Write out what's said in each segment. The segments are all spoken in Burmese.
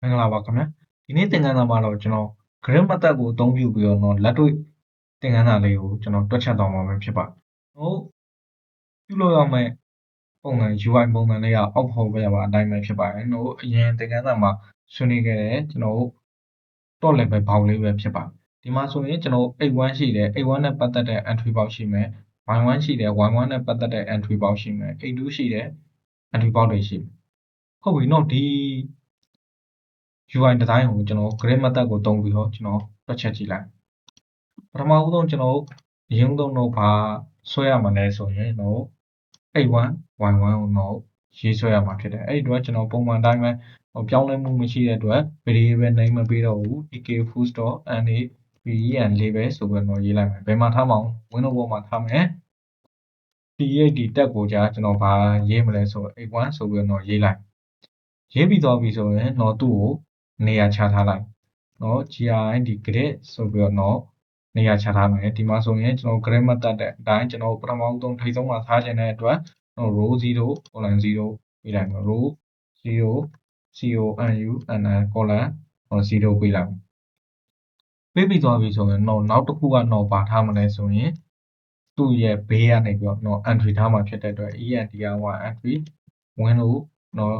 မင်္ဂလာပါခင်ဗျာဒီနေ့သင်ခန်းစာမှာတော့ကျွန်တော် grid method ကိုအသုံးပြုပြီးတော့လက်တွေ့သင်ခန်းစာလေးကိုကျွန်တော်တွက်ချက်သွားမှာဖြစ်ပါတယ်ဟုတ်ပြုလုပ်ရမယ့်ပုံစံ UI ပုံစံလေးက out ဖို့ပဲပါအတိုင်းပဲဖြစ်ပါတယ်တို့အရင်သင်ခန်းစာမှာဆွေးနွေးခဲ့တယ်ကျွန်တော် top level ဘောင်လေးပဲဖြစ်ပါတယ်ဒီမှာဆိုရင်ကျွန်တော် A1 ရှိတယ် A1 နဲ့ပတ်သက်တဲ့ entry box ရှိမယ် Y1 ရှိတယ် Y1 နဲ့ပတ်သက်တဲ့ entry box ရှိမယ် A2 ရှိတယ် entry box တွေရှိမယ်ဟုတ်ပြီနော်ဒီ UI design ကိုကျွန်တော် grid method ကိုသုံးပြီးတော့ကျွန်တော်တွက်ချက်ကြည့်လိုက်ပထမဦးဆုံးကျွန်တော်အရင်ဆုံးတော့ဘာဆွဲရမှာလဲဆိုရင်တော့ A1 Y1 ကိုတော့ရေးဆွဲရမှာဖြစ်တယ်အဲ့ဒီတော့ကျွန်တော်ပုံမှန်တိုင်းပဲပြောင်းလဲမှုမရှိတဲ့အတွက် variable name မပေးတော့ဘူး ek full.na ven label ဆိုပြီးတော့ရေးလိုက်မယ်ဘယ်မှာထားမအောင် window ပေါ်မှာထားမယ် p8 ဒီတက်ကိုကြာကျွန်တော်ဘာရေးမလဲဆိုတော့ A1 ဆိုပြီးတော့ရေးလိုက်ရေးပြီးသွားပြီဆိုရင်တော့သူ့ကို နေရာချထားလိုက်เนาะ GRID grid ဆိုပြီးတော့เนาะနေရာချထားမယ်ဒီမှာဆိုရင်ကျွန်တော် grid method တဲ့အတိုင်းကျွန်တော်ပထမဆုံးထိပ်ဆုံးမှာထားခြင်းတဲ့အတွက်ကျွန်တော် row 0 column 0ပေးလိုက်မယ် row 0 CONU and column 0ပေးလိုက်မယ်ပေးပြီးသွားပြီဆိုရင်တော့နောက်တစ်ခုကတော့ပါထားမလဲဆိုရင်သူ့ရဲ့ဘေးကနေပြီးတော့เนาะ entry ထားမှာဖြစ်တဲ့အတွက် ENTR1 entry window เนาะ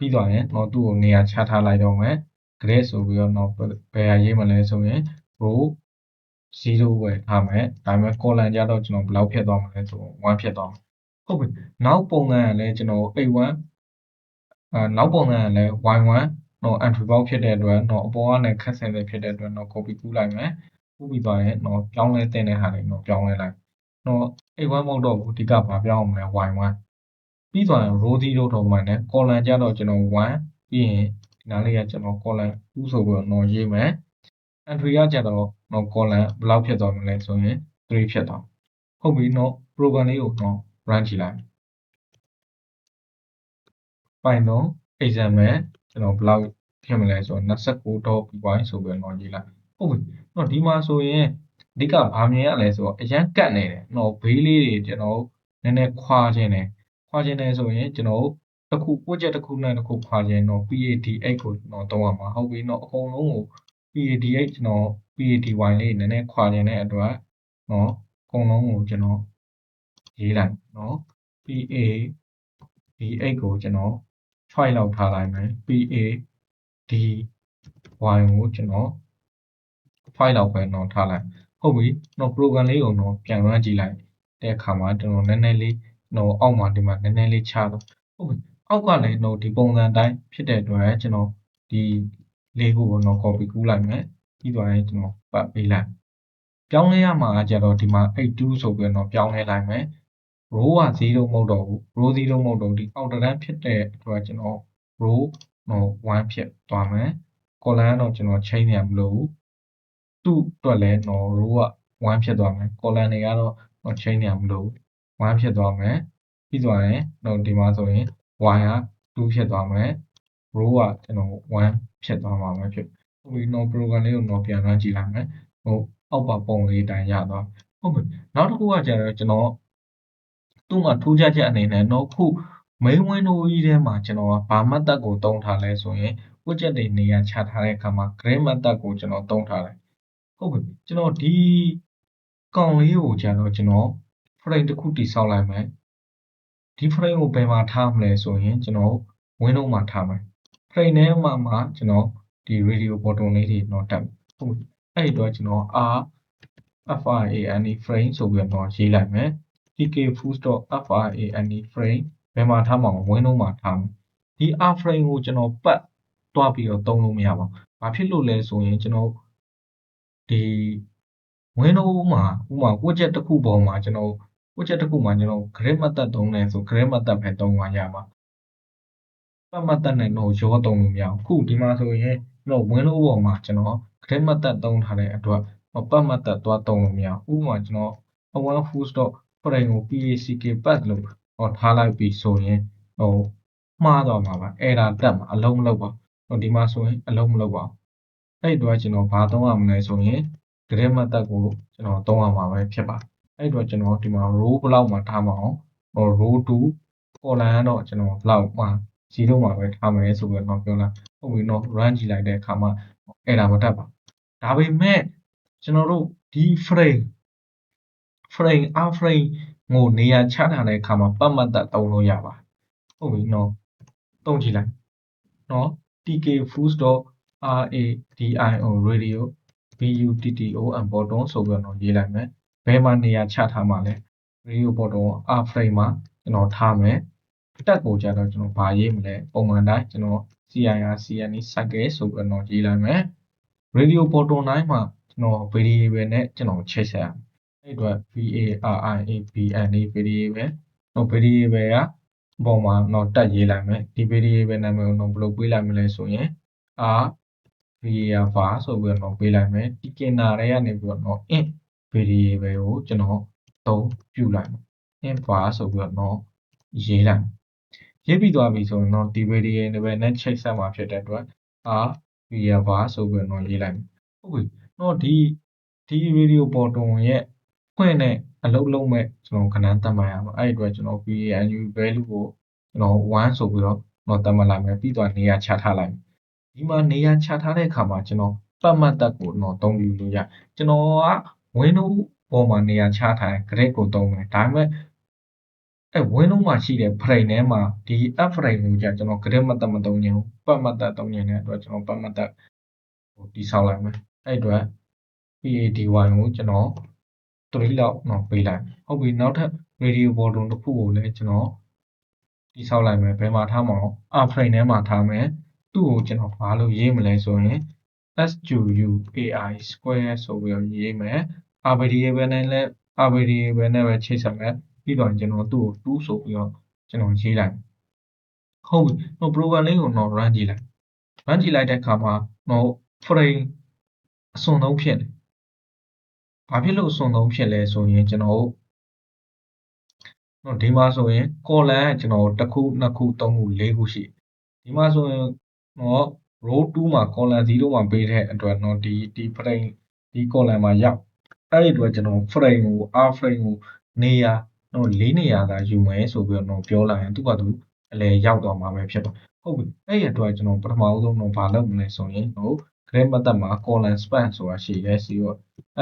ပြီးသွားရင်တော့သူ့ကိုနေရာချထားလိုက်တော့မယ် grade ဆိုပြီးတော့တော့ဘယ်ဟာရေးမလဲဆိုရင် row 0ပဲထားမယ်ဒါပေမဲ့ column ကြတော့ကျွန်တော်ဘယ်လောက်ဖြစ်သွားမလဲဆို1ဖြစ်သွားမယ်ဟုတ်ပြီနောက်ပုံစံကလည်းကျွန်တော် A1 အဲနောက်ပုံစံကလည်း Y1 တော့ entry box ဖြစ်တဲ့အတွက်တော့အပေါ်ကနေခက်ဆင်တဲ့ဖြစ်တဲ့အတွက်တော့ copy ကူးလိုက်မယ်ကူးပြီးသွားရင်တော့ပြောင်းလဲတင်တဲ့ဟာတွေတော့ပြောင်းလဲလိုက်တော့ A1 မဟုတ်တော့ဘူးအဓိကဘာပြောင်းအောင်လဲ Y1 ပြီးသွားရင် row 0ထုံမှန်တယ် column ကြတော့ကျွန်တော်1ပြီးရင်ဒီနားလေးကကျွန်တော် column 2ဆိုပြီးတော့တော့ရေးမယ် entry ကကြတော့တော့ column ဘယ်လောက်ဖြစ်သွားမလဲဆိုရင်3ဖြစ်သွားဟုတ်ပြီတော့ program လေးကိုတော့ run ကြည့်လိုက် Python example ကျွန်တော်ဘယ်လောက်ဖြစ်မလဲဆိုတော့ 29.py ဆိုပြီးတော့ရေးလိုက်ဟုတ်ပြီတော့ဒီမှာဆိုရင်အဓိကဘာမြင်ရလဲဆိုတော့အရန်ကတ်နေတယ်တော့ဘေးလေးတွေကျွန်တော်နည်းနည်းခွာခြင်းတယ် ခွာခြင်းတယ်ဆိုရင်ကျွန်တော်တစ်ခု project တစ်ခုနဲ့တစ်ခုခွာခြင်းတော့ PAD8 ကိုကျွန်တော်သုံးရမှာဟုတ်ပြီတော့အကုန်လုံးကို PAD8 ကျွန်တော် PADY လေးနည်းနည်းခွာခြင်းတဲ့အတွက်နော်အကုန်လုံးကိုကျွန်တော်ရေးလိုက်နော် PAD8 ကိုကျွန်တော်6လောက်ထားလိုက်မယ် PADY ကိုကျွန်တော်5လောက်ပဲတော့ထားလိုက်ဟုတ်ပြီတော့ program လေးကိုတော့ပြန် run ကြည့်လိုက်တဲ့အခါမှာကျွန်တော်နည်းနည်းလေး တော့အောက်မှာဒီမှာနည်းနည်းလေးချတော့ဟုတ်ပြီအောက်ကလည်းတော့ဒီပုံစံတိုင်းဖြစ်တဲ့အတွက်ကျွန်တော်ဒီလေးခုကိုတော့ copy ကူးလိုက်မယ်ပြီးသွားရင်ကျွန်တော်ပတ်ပေးလိုက်ပြောင်းလဲရမှာကြတော့ဒီမှာ82ဆိုပြီးတော့ပြောင်းလဲလိုက်မယ် row က0မဟုတ်တော့ဘူး row 0မဟုတ်တော့ဒီအောက်တန်းဖြစ်တဲ့အတွက်ကျွန်တော် row တော့1ဖြစ်သွားမယ် column တော့ကျွန်တော်ချိန်နေရမလို့သူ့အတွက်လည်းတော့ row က1ဖြစ်သွားမယ် column တွေကတော့တော့ချိန်နေရမလို့ 1ဖြစ်သွားမယ်ပြီးသွားရင်တော့ဒီမှာဆိုရင် y က2ဖြစ်သွားမယ် row ကကျွန်တော်1ဖြစ်သွားမှာပဲဖြစ်ဟုတ်ပြီတော့ program လေးကိုတော့ပြန်နှမ်းကြည့်လိုက်မယ်ဟိုအောက်ပါပုံလေးတိုင်ရသွားဟုတ်ပြီနောက်တစ်ခုကကျတော့ကျွန်တော်သူ့မှာထူးခြားချက်အနေနဲ့တော့ခု main window ကြီးထဲမှာကျွန်တော်ကဘာ method ကိုတုံးထားလဲဆိုရင် widget တွေနေရာချထားတဲ့အခါမှာ grid method ကိုကျွန်တော်တုံးထားတယ်ဟုတ်ပြီကျွန်တော်ဒီကောင်လေးကိုကျတော့ကျွန်တော် frame တစ်ခုတိဆောက်လိုက်မယ်ဒီ frame ကိုဘယ်မှာထားမလဲဆိုရင်ကျွန်တော် window မှာထားမယ် frame ထဲမှာမှာကျွန်တော်ဒီ radio button လေးတွေတော့တက်ဟုတ်အဲ့ဒီတော့ကျွန်တော် r frame frame ဆိုပြီးတော့ရေးလိုက်မယ် tk foods.frame frame ဘယ်မှာထားမှာ window မှာထားမယ်ဒီ r frame ကိုကျွန်တော်ပတ်တွားပြီးတော့သုံးလို့မရပါဘူး။ဘာဖြစ်လို့လဲဆိုရင်ကျွန်တော်ဒီ window မှာဥမာ widget တစ်ခုပေါ်မှာကျွန်တော် widget တစ်ခုမှာကျွန်တော် grid method သုံးတယ်ဆို grid method ပဲသုံးမှရမှာ။ပတ် method နဲ့တော့ရောသုံးလို့မရဘူး။ခုဒီမှာဆိုရင်ကျွန်တော် window ပေါ်မှာကျွန်တော် grid method သုံးထားတဲ့အတွက်ပတ် method သွားသုံးလို့မရဘူး။ဥပမာကျွန်တော် one foods.frame ကို pack path လို့ဟောထားလိုက်ပြီဆိုရင်ဟိုမှားသွားမှာပါ error တက်မှာအလုံးမလုံးပါဟိုဒီမှာဆိုရင်အလုံးမလုံးပါအဲ့ဒီတော့ကျွန်တော်ဘာသုံးရမလဲဆိုရင် grid method ကိုကျွန်တော်သုံးရမှာပဲဖြစ်ပါ အဲ့ဒီတော့ကျွန်တော်ဒီမှာ row ဘလောက်မှာထားမအောင်ဟို row 2 column ကတော့ကျွန်တော်ဘလောက်မှာ0မှာပဲထားမယ်ဆိုပြီးတော့ပြောလာဟုတ်ပြီနော် run ကြည့်လိုက်တဲ့အခါမှာ error မတက်ပါဒါပေမဲ့ကျွန်တော်တို့ဒီ frame frame r frame ကိုနေရာချထားတဲ့အခါမှာပတ်မှတ်သက်သုံးလို့ရပါဟုတ်ပြီနော်သုံးကြည့်လိုက်နော် tk foods.radio radio button button ဆိုပြီးတော့ရေးလိုက်မယ်ဘယ် မှာနေရာချထားမှာလဲ radio button r frame မှာကျွန်တော်ထားမယ်တက်ကိုကြတော့ကျွန်တော်ဗာရေးမလဲပုံမှန်တိုင်းကျွန်တော် CIR CNE cycle ဆိုပြီးတော့ရေးလိုက်မယ် radio button တိုင်းမှာကျွန်တော် variable နဲ့ကျွန်တော်ချိန်ဆက်ရမယ်အဲ့အတွက် variable variable တော့ variable ကပုံမှာတော့တက်ရေးလိုက်မယ်ဒီ variable နာမည်ကိုတော့ဘယ်လိုပေးလိုက်မလဲဆိုရင် r var ဆိုပြီးတော့ပေးလိုက်မယ်ဒီကင်နာတွေကနေပြီးတော့ int variable ကိုကျွန်တော်သုံးပြုလိုက်မယ် int var ဆိုပြီးတော့ရေးလိုက်ရေးပြီးသွားပြီဆိုရင်တော့ဒီ variable နဲ့ချိတ်ဆက်မှာဖြစ်တဲ့အတွက် r var ဆိုပြီးတော့ရေးလိုက်မယ်ဟုတ်ပြီတော့ဒီဒီ radio button ရဲ့ဖွင့်တဲ့အလုပ်လုံးမဲ့ကျွန်တော်ခဏတတ်မှတ်ရမှာအဲ့ဒီအတွက်ကျွန်တော် vanu value ကိုကျွန်တော်1ဆိုပြီးတော့တော့တတ်မှတ်လိုက်မယ်ပြီးတော့နေရာချထားလိုက်မယ်ဒီမှာနေရာချထားတဲ့အခါမှာကျွန်တော်ပတ်မှတ်သက်ကိုတော့သုံးပြီးလို့ရကျွန်တော်က window ပေါ်မှာနေရာချထားတဲ့ grid ကိုသုံးမယ်ဒါပေမဲ့အဲ window မှာရှိတဲ့ frame ထဲမှာဒီ f frame ကိုကြာကျွန်တော် grid မသက်မသုံးခြင်းပတ်မှတ်သက်သုံးခြင်းတဲ့အတွက်ကျွန်တော်ပတ်မှတ်သက်ဟိုတိဆောက်လိုက်မယ်အဲ့အတွက် PADY ကိုကျွန်တော်3လောက်တော့ပေးလိုက်ဟုတ်ပြီနောက်ထပ် radio button တစ်ခုကိုလည်းကျွန်တော်တိဆောက်လိုက်မယ်ဘယ်မှာထားမလဲ R frame ထဲမှာထားမယ်သူ့ကိုကျွန်တော်ဘာလို့ရေးမလဲဆိုရင် SQUAI square ဆိုပြီးတော့ရေးမယ် R variable နဲ့လည်း R variable နဲ့ပဲချိတ်ဆက်မယ်ပြီးတော့ကျွန်တော်သူ့ကို2ဆိုပြီးတော့ကျွန်တော်ရေးလိုက်ဟုတ်ပြီတော့ program လေးကိုတော့ run ကြည့်လိုက် run ကြည့်လိုက်တဲ့အခါမှာတော့ frame အစွန်ဆုံးဖြစ်တယ်ဘာဖြစ်လို့အစွန်ဆုံးဖြစ်လဲဆိုရင်ကျွန်တော်တို့တော့ဒီမှာဆိုရင် column ကကျွန်တော်တစ်ခုနှစ်ခုသုံးခုလေးခုရှိဒီမှာဆိုရင်တော့ row 2မှာ column 0မှာပေးတဲ့အတွက်တော့ဒီဒီ frame ဒီ column မှာရောက်အဲ့ဒီအတွက်ကျွန်တော် frame ကို r frame ကိုနေရာတော့လေးနေရာသာယူမယ်ဆိုပြီးတော့ပြောလိုက်ရင်သူကသူအလဲရောက်တော့မှာပဲဖြစ်ပါဟုတ်ပြီအဲ့ဒီအတွက်ကျွန်တော်ပထမဦးဆုံးတော့ဘာလုပ်မလဲဆိုရင်ဟို grade method မှာ column span ဆိုတာရှိရဲစီရော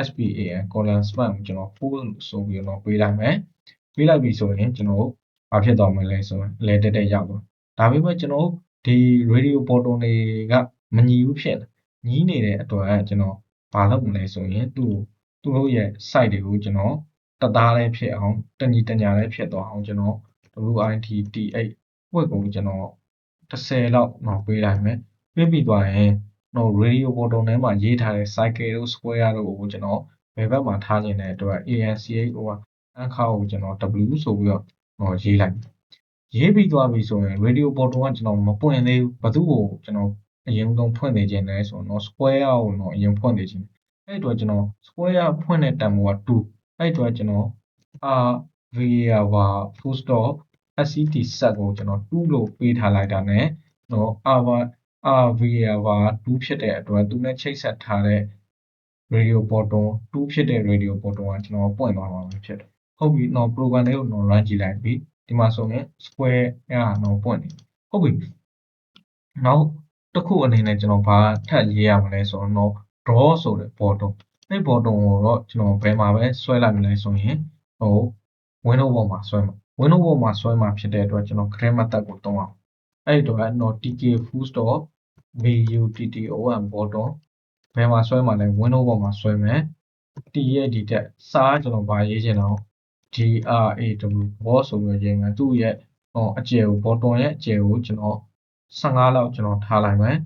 span column span ကိုကျွန်တော် full ဆိုပြီးတော့ပေးလိုက်မယ်ပေးလိုက်ပြီဆိုရင်ကျွန်တော်ဘာဖြစ်သွားမလဲဆိုရင်လဲတက်တက်ရောက်သွားဒါပေမဲ့ကျွန်တော် ဒီ radio button တွေကမညီဘူးဖြစ်ညီးနေတဲ့အတွက်ကျွန်တော်ဘာလုပ်မလဲဆိုရင်သူ့သူတို့ရဲ့ site တွေကိုကျွန်တော်တသားလေးဖြစ်အောင်တညီတညာလေးဖြစ်သွားအောင်ကျွန်တော် WITT8 ဝက်ကိုကျွန်တော်30လောက်တော့ပေးလိုက်မယ်ပေးပြီးသွားရင်တော့ radio button ထဲမှာရေးထားတဲ့ cycle တို့ square တို့ကိုကျွန်တော်ဘယ်ဘက်မှာထားခြင်းတဲ့အတွက် ANCH ဟိုအခါကိုကျွန်တော် W ဆိုပြီးတော့ဟောရေးလိုက် ရေးပြီးသွားပြီဆိုရင် radio button ကကျွန်တော်မပွင့်သေးဘူးဘသူ့ကိုကျွန်တော်အရင်ဆုံးဖွင့်နေခြင်းလဲဆိုတော့ square ကိုတော့အရင်ဖွင့်နေခြင်းအဲ့အတွက်ကျွန်တော် square ဖွင့်တဲ့တန်ဖိုးက2အဲ့အတွက်ကျွန်တော် r var full stop sct set ကိုကျွန်တော်2လို့ပေးထားလိုက်တာ ਨੇ တော့ r var r var 2ဖြစ်တဲ့အတွက်သူနဲ့ချိတ်ဆက်ထားတဲ့ radio button 2ဖြစ်တဲ့ radio button ကကျွန်တော်ပွင့်သွားမှာဖြစ်တယ်ဟုတ်ပြီတော့ program လေးကိုတော့ run ကြည့်လိုက်ပြီ ဒီမှာဆိုရင် square ကတော့ပွင့်နေဟုတ်ပြီနောက်တစ်ခုအနေနဲ့ကျွန်တော်ဘာထပ်ရေးရမလဲဆိုတော့ draw ဆိုတဲ့ button အဲ့ button ကိုတော့ကျွန်တော်ဘယ်မှာပဲဆွဲလိုက်မလဲဆိုရင်ဟို window ပေါ်မှာဆွဲမှာ window ပေါ်မှာဆွဲမှာဖြစ်တဲ့အတွက်ကျွန်တော် create method ကိုသုံးအောင်အဲ့တော့တော့ tk full stop button button ဘယ်မှာဆွဲမှာလဲ window ပေါ်မှာဆွဲမယ် t ရဲ့ဒီတက်စားကျွန်တော်ဗာရေးချင်တော့ DRAW ဘောဆိုပြီးရေးမယ်သူ့ရဲ့ဟောအကျယ်ကို button ရဲ့အကျယ်ကိုကျွန်တော်15လောက်ကျွန်တော်ထားလိုက်မယ်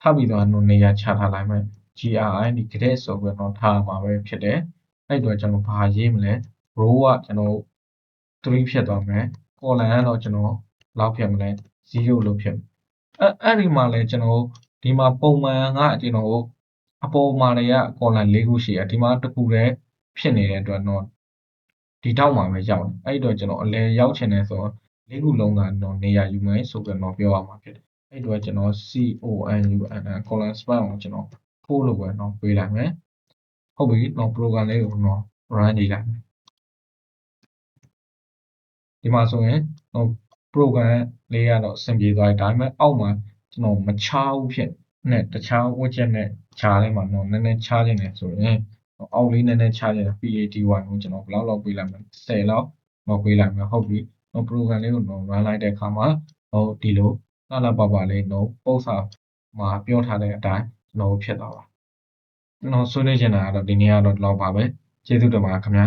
ထားပြီးတော့နေရာချထားလိုက်မယ် GRI ဒီ grid ဆိုပြီးတော့ထားမှာပဲဖြစ်တယ်အဲ့တော့ကျွန်တော်ဘာရေးမလဲ row ကကျွန်တော်3ဖြစ်သွားမယ် column ကတော့ကျွန်တော်လောက်ဖြစ်မလဲ0လို့ဖြစ်အဲ့အဲ့ဒီမှာလဲကျွန်တော်ဒီမှာပုံမှန်ကကျွန်တော်အပေါ်မှာတွေက column ၄ခုရှိတယ်ဒီမှာတစ်ခုတည်းဖြစ်နေတဲ့အတွက်တော့ ဒီထောက်မှာပဲရောက်တယ်အဲ့တော့ကျွန်တော်အလဲရောက်ချင်တယ်ဆိုတော့လေးခုလုံးကတော့နေရာယူမယ်ဆိုပြန်တော့ပြောရမှာဖြစ်တယ်အဲ့တော့ကျွန်တော် CONUNN colon span ကိုကျွန်တော်ဖိုးလို့ပဲတော့ပေးလိုက်မယ်ဟုတ်ပြီတော့ program လေးကိုတော့ run ကြည့်လိုက်မယ်ဒီမှာဆိုရင်ဟို program လေးကတော့အဆင်ပြေသွားပြီဒါပေမဲ့အောက်မှာကျွန်တော်မချဘူးဖြစ်နဲ့တခြားဝက်ချက်နဲ့ခြားလေးမှာတော့နည်းနည်းခြားနေတယ်ဆိုရင် အောက်လေးနည်းနည်းခြားနေတယ် PATY ကိုကျွန်တော်ဘယ်လောက်လောက်ပေးလိုက်မလဲ10လောက်လောက်ပေးလိုက်မယ်ဟုတ်ပြီတော့ program လေးကိုတော့ run လိုက်တဲ့အခါမှာဟိုဒီလိုလာလာပါပါလေးတော့ပုံစံမှာပြောထားတဲ့အတိုင်းကျွန်တော်ဖြစ်သွားပါကျွန်တော်ဆွေးနွေးချင်တာကတော့ဒီနေ့ကတော့ဒီလောက်ပါပဲကျေးဇူးတင်ပါတယ်ခင်ဗျာ